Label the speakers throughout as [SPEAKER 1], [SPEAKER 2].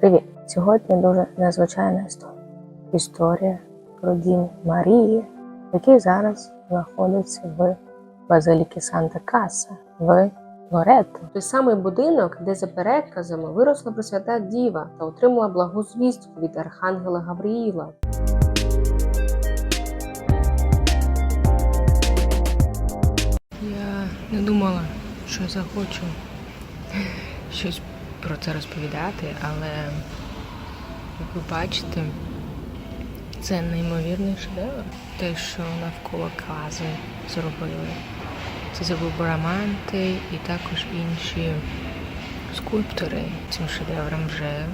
[SPEAKER 1] Привіт! Сьогодні дуже незвичайна історія. Історія про дім Марії, який зараз знаходиться в базиліки Санта Каса в Лоретто. Той самий будинок, де за переказами виросла Пресвята Діва та отримала благу звістку від Архангела Гавриїла.
[SPEAKER 2] Я не думала, що захочу щось про це розповідати, але як ви бачите, це неймовірний шедевр. Те, що навколо кази зробили. Це забув Бараманти і також інші скульптори цим шедеврам вже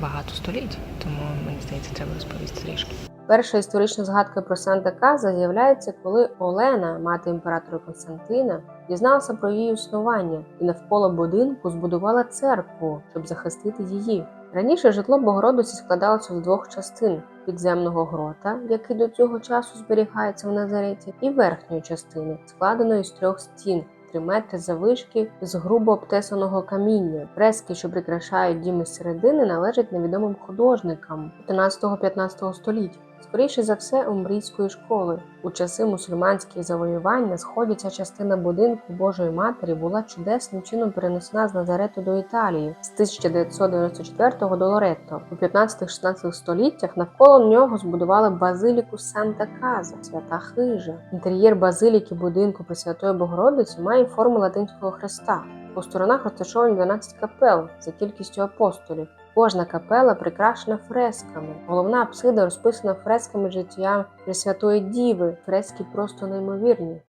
[SPEAKER 2] багато століть. Тому мені здається, треба розповісти трішки.
[SPEAKER 1] Перша історична згадка про Санта Каза з'являється, коли Олена, мати імператора Константина, дізналася про її існування і навколо будинку збудувала церкву, щоб захистити її. Раніше житло Богородиці складалося з двох частин: підземного грота, який до цього часу зберігається в Назареті, і верхньої частини, складеної з трьох стін. 3 метри завишки з грубо обтесаного каміння. Фрески, що прикрашають дім із середини, належать невідомим художникам 15-15 століття. Скоріше за все, умбрійської школи. У часи мусульманських завоювань на сході ця частина будинку Божої Матері була чудесним чином перенесена з Назарету до Італії з 1994 до Лоретто. У 15-16 століттях навколо нього збудували базиліку Санта Каза, свята хижа. Інтер'єр базиліки будинку Пресвятої Богородиці має форму латинського хреста. По сторонах розташовані 12 капел за кількістю апостолів. Кожна капела прикрашена фресками. Головна апсида розписана фресками життя Пресвятої Діви. Фрески просто неймовірні.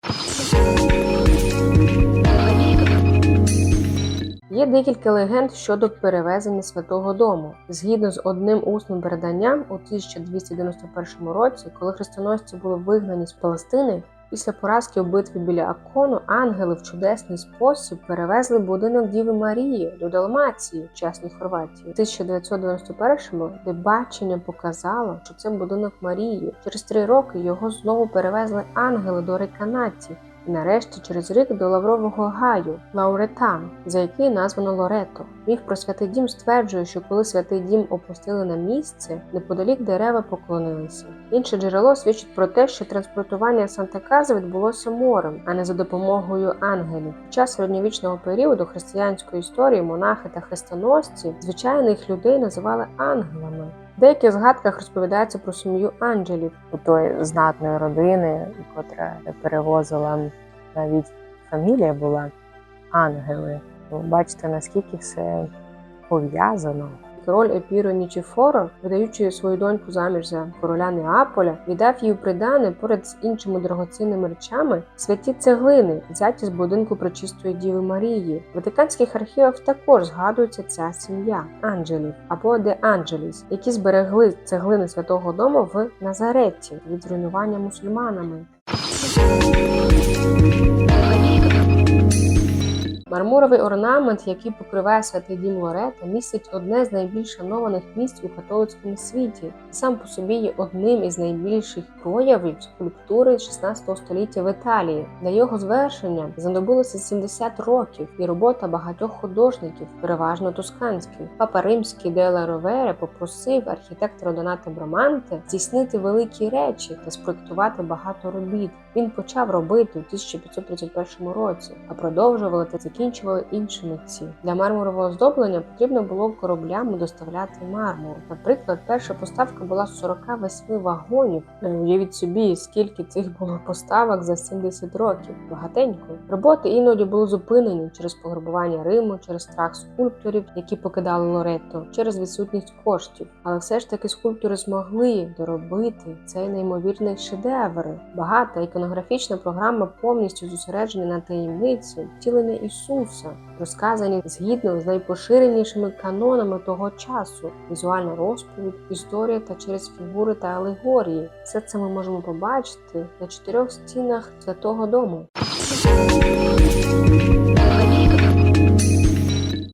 [SPEAKER 1] Є декілька легенд щодо перевезення святого дому. Згідно з одним усним переданням, у 1291 році, коли хрестоносці були вигнані з Палестини, після поразки у битві біля Акону ангели в чудесний спосіб перевезли будинок Діви Марії до Далмації, чесної Хорватії. У 1991-му де бачення показало, що це будинок Марії. Через три роки його знову перевезли ангели до Реканаті. І нарешті через рік до Лаврового гаю Лауретан, за який названо Лорето. Міг про святий дім стверджує, що коли святий дім опустили на місце, неподалік дерева поклонилися. Інше джерело свідчить про те, що транспортування Санта-Каза відбулося морем, а не за допомогою ангелів. Під час середньовічного періоду християнської історії монахи та хрестоносці звичайних людей називали ангелами. В деяких згадках розповідається про сім'ю Анджелів тої знатної родини, котра перевозила навіть фамілія була ангели. Бачите, наскільки все пов'язано. Король Епіро Нічіфоро, видаючи свою доньку заміж за короля Неаполя, віддав у придане поряд з іншими дорогоцінними речами святі цеглини, взяті з будинку Пречистої Діви Марії. В ватиканських архівах також згадується ця сім'я Анджелів або де Анджеліс, які зберегли цеглини святого дому в Назареті від зруйнування мусульманами. Мармуровий орнамент, який покриває святий дім Лорета, містить одне з найбільш шанованих місць у католицькому світі і сам по собі є одним із найбільших проявів скульптури 16 століття в Італії. Для його звершення знадобилося 70 років і робота багатьох художників, переважно тосканських. Папа Римський Делла Ровере попросив архітектора Доната Браманте здійснити великі речі та спроектувати багато робіт. Він почав робити у 1531 році, а продовжували та закінчували інші митці. Для мармурового оздоблення потрібно було кораблями доставляти мармур. Наприклад, перша поставка була з 48 вагонів. Е, Уявіть собі, скільки цих було поставок за 70 років. Багатенько. Роботи іноді були зупинені через пограбування Риму, через страх скульпторів, які покидали Лоретто, через відсутність коштів. Але все ж таки скульптори змогли доробити цей неймовірний шедевр. Багата іконографічна програма повністю зосереджена на таємниці втілення Ісуса, розказані згідно з найпоширенішими канонами того часу: візуальна розповідь, історія та через фігури та алегорії. Все це ми можемо побачити на чотирьох стінах святого дому.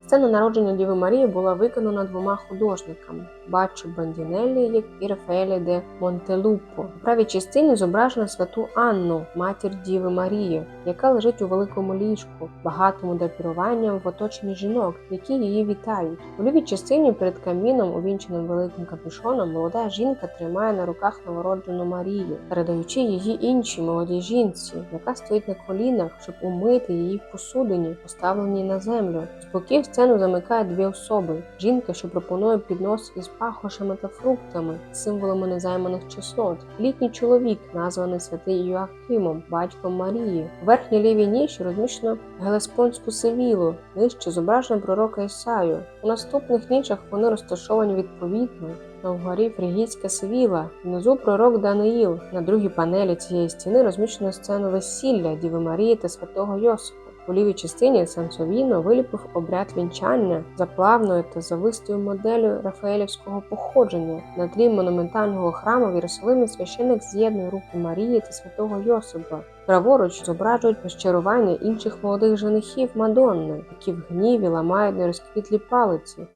[SPEAKER 1] Сцена народження Діви Марії була виконана двома художниками Баччо Бандінеллі і Рафаелі де Монтелупо. У правій частині зображено святу Анну, матір Діви Марії, яка лежить у великому ліжку, багатому драпіруванням в оточенні жінок, які її вітають. У лівій частині перед каміном, увінченим великим капюшоном, молода жінка тримає на руках новороджену Марію, передаючи її іншій молодій жінці, яка стоїть на колінах, щоб умити її в посудині, поставленій на землю. З боків сцену замикає дві особи: жінка, що пропонує піднос із пахощами та фруктами, символами незайманих чеснот, літній чоловік, названий святий Йоакимом, батьком Марії. У верхній лівій ніші розміщено гелеспонську севілу, нижче зображено пророка Ісаю. У наступних нішах вони розташовані відповідно. На вгорі фригійська севіла, внизу пророк Даниїл. На другій панелі цієї стіни розміщено сцену весілля Діви Марії та святого Йосипа. У лівій частині Сансовіно виліпив обряд вінчання за плавною та завистою моделлю рафаелівського походження. На тлі монументального храму в Єрусалимі священик з'єднує руки Марії та святого Йосипа. Праворуч зображують розчарування інших молодих женихів Мадонни, які в гніві ламають нерозквітлі палиці.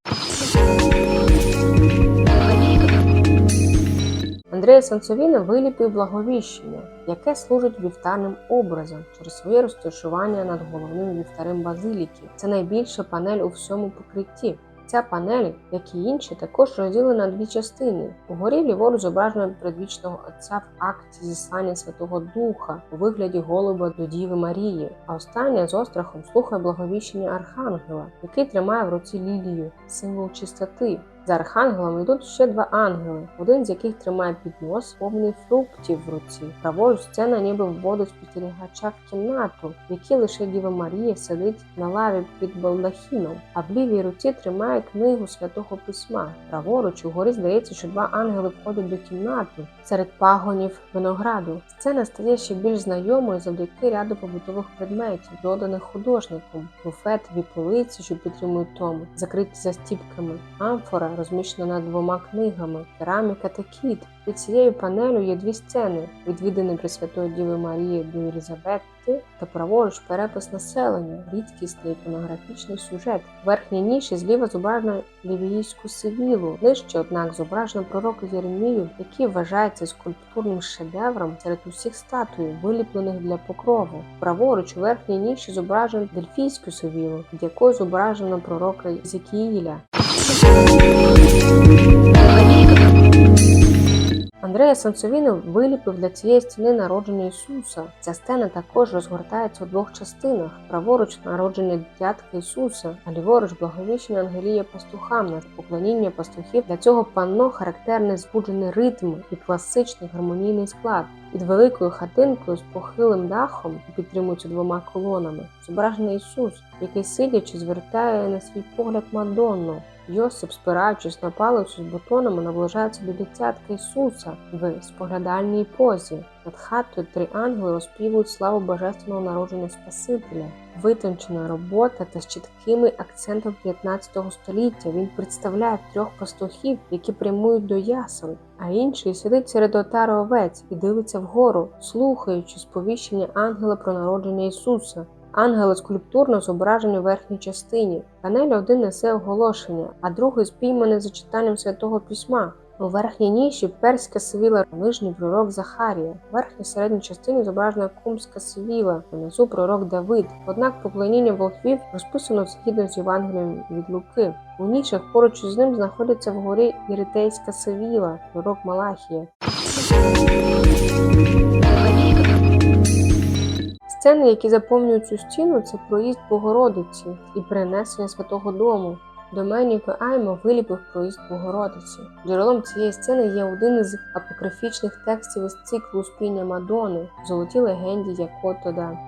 [SPEAKER 1] Андрея Сансовіна виліпив благовіщення, яке служить вівтарним образом через своє розташування над головним вівтарем базиліки. Це найбільша панель у всьому покритті. Ця панель, як і інші, також розділена на дві частини. Угорі ліворуч зображено предвічного отця в акті зіслання Святого Духа у вигляді голуба до Діви Марії, а остання з острахом слухає благовіщення Архангела, який тримає в руці лілію, символ чистоти. За архангелами йдуть ще два ангели, один з яких тримає піднос, повний фруктів в руці. Праворуч сцена ніби вводить спостерігача в кімнату, в якій лише Діва Марія сидить на лаві під балдахіном, а в лівій руці тримає книгу святого письма. Праворуч угорі здається, що два ангели входять до кімнати серед пагонів винограду. Сцена стає ще більш знайомою завдяки ряду побутових предметів, доданих художником, буфет, полиці, що підтримують тому, закриті застіпками, амфора, розміщена над двома книгами, кераміка та кіт. Під цією панелю є дві сцени: відвіданий Пресвятої Діви Марії до Єлизавети та праворуч перепис населення, рідкісний іконографічний сюжет. В верхній ніші зліва зображено лівійську сивілу, нижче, однак, зображено пророка Єремію, який вважається скульптурним шедевром серед усіх статуй, виліплених для покрову. Праворуч у верхній ніші зображено дельфійську сивілу, під якою зображено пророка Зекіїля. Андрея Сансовіно виліпив для цієї стіни народження Ісуса. Ця стена також розгортається у двох частинах: праворуч народження дитятка Ісуса, а ліворуч благовіщення Ангелія пастухам на поклоніння пастухів. Для цього панно характерний збуджений ритм і класичний гармонійний склад. Під великою хатинкою з похилим дахом, підтримуючи двома колонами, зображений Ісус, який сидячи звертає на свій погляд Мадонну. Йосип, спираючись на палицю з бутонами, наближається до дитятка Ісуса в споглядальній позі. Над хатою три ангели оспівують славу божественного народження Спасителя. Витончена робота та з чіткими акцентом 15 століття він представляє трьох пастухів, які прямують до ясел, а інший сидить серед отари овець і дивиться вгору, слухаючи сповіщення ангела про народження Ісуса. Ангели скульптурно зображені в верхній частині. Панель один несе оголошення, а другий спійманий за читанням святого письма. У верхній ніші перська сивіла, нижній пророк Захарія. В верхній середній частині зображена кумська сивіла, внизу пророк Давид. Однак поклоніння волхвів розписано згідно з Євангелієм від Луки. У нішах поруч із ним знаходиться вгорі єритейська сивіла, пророк Малахія. Сцени, які заповнюють цю стіну, це проїзд Богородиці і перенесення Святого Дому. Доменіко Аймо виліпив проїзд Богородиці. Джерелом цієї сцени є один із апокрифічних текстів із циклу Спіння Мадони Золоті легенді Якото да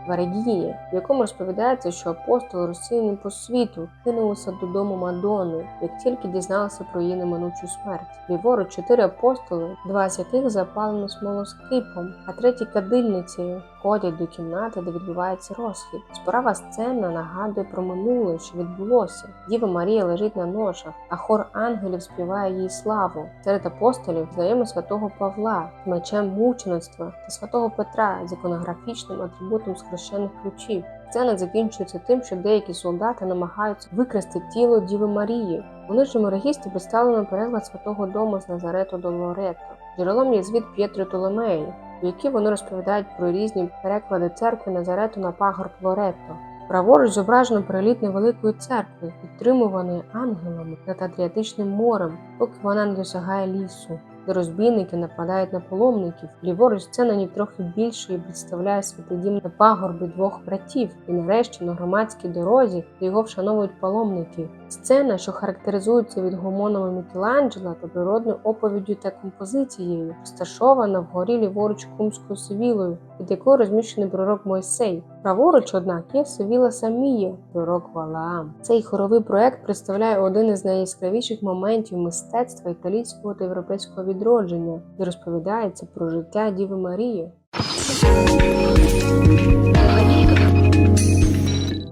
[SPEAKER 1] в якому розповідається, що апостоли розсіяні по світу кинулися додому Мадони, як тільки дізналися про її неминучу смерть. Ліворуч чотири апостоли, два з яких запалено смолоскипом, а треті кадильницею, ходять до кімнати, де відбувається розхід. Справа сцена нагадує про минуле, що відбулося. Діва Марія лежить на ношах, а хор ангелів співає їй славу. Серед апостолів знаємо святого Павла з мечем мучеництва та святого Петра з іконографічним атрибутом схрещених ключів. Сцена закінчується тим, що деякі солдати намагаються викрасти тіло Діви Марії. У нижньому регістрі представлено переклад святого дому з Назарету до Лоретто. Джерелом є звіт П'єтри Толомеї, у якій вони розповідають про різні переклади церкви Назарету на пагорб Лоретто. Праворуч зображено переліт невеликої церкви, підтримуваної ангелами над Адріатичним морем, поки вона не досягає лісу, де розбійники нападають на паломників. Ліворуч сцена ні трохи більше і представляє святий дім на пагорбі двох братів, і нарешті на громадській дорозі, де його вшановують паломники. Сцена, що характеризується від гомонами Мікеланджела та природною оповіддю та композицією, розташована вгорі ліворуч Кумською Севілою, під якою розміщений пророк Мойсей. Праворуч, однак, є Севіла Самія, пророк Валаам. Цей хоровий проект представляє один із найяскравіших моментів мистецтва італійського та європейського відродження, де розповідається про життя Діви Марії.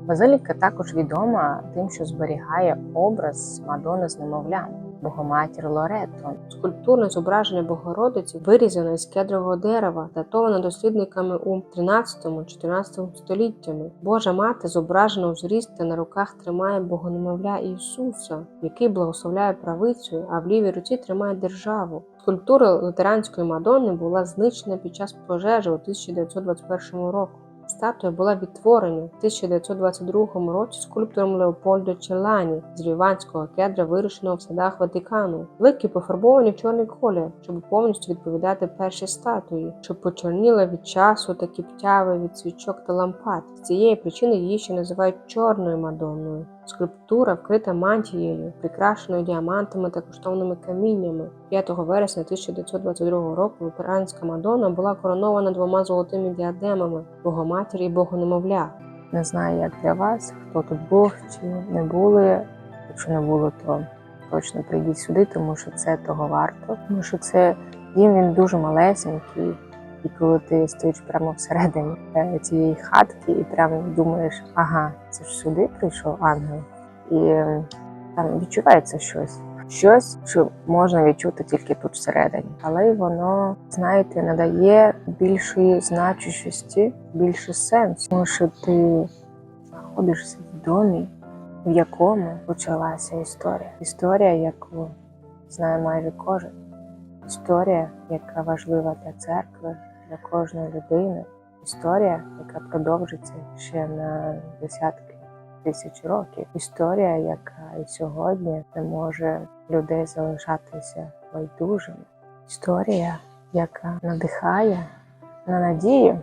[SPEAKER 2] Базиліка також відома тим, що зберігає образ Мадони з немовлям, Богоматір Лоретто.
[SPEAKER 1] Скульптурне зображення Богородиці вирізане із кедрового дерева, датоване дослідниками у 13-14 століттями. Божа мати зображена у зріст та на руках тримає богонемовля Ісуса, який благословляє правицею, а в лівій руці тримає державу. Скульптура лютеранської Мадонни була знищена під час пожежі у 1921 році. Статуя була відтворена в 1922 році скульптором Леопольдо Челані з ліванського кедра, вирішеного в садах Ватикану. Лики пофарбовані в чорний колір, щоб повністю відповідати першій статуї, що почорніла від часу та кіптяви від свічок та лампад. З цієї причини її ще називають чорною Мадонною. Скульптура вкрита мантією, прикрашеною діамантами та коштовними каміннями. 5 вересня 1922 року лютеранська Мадонна була коронована двома золотими діадемами Богоматір і Богонемовля.
[SPEAKER 2] Не знаю, як для вас, хто тут був чи не були. Якщо не було, то точно прийдіть сюди, тому що це того варто. Тому що це дім він дуже малесенький. І коли ти стоїш прямо всередині е, цієї хатки, і прямо думаєш, ага, це ж сюди прийшов ангел, і там відчувається щось. Щось, що можна відчути тільки тут всередині, але воно, знаєте, надає більшої значущості, більше сенсу, тому що ти знаходишся в домі, в якому почалася історія. Історія, яку знає майже кожен. Історія, яка важлива для церкви, для кожної людини. Історія, яка продовжиться ще на десятки тисяч років. Історія, яка і сьогодні не може людей залишатися байдужими. Історія, яка надихає на надію,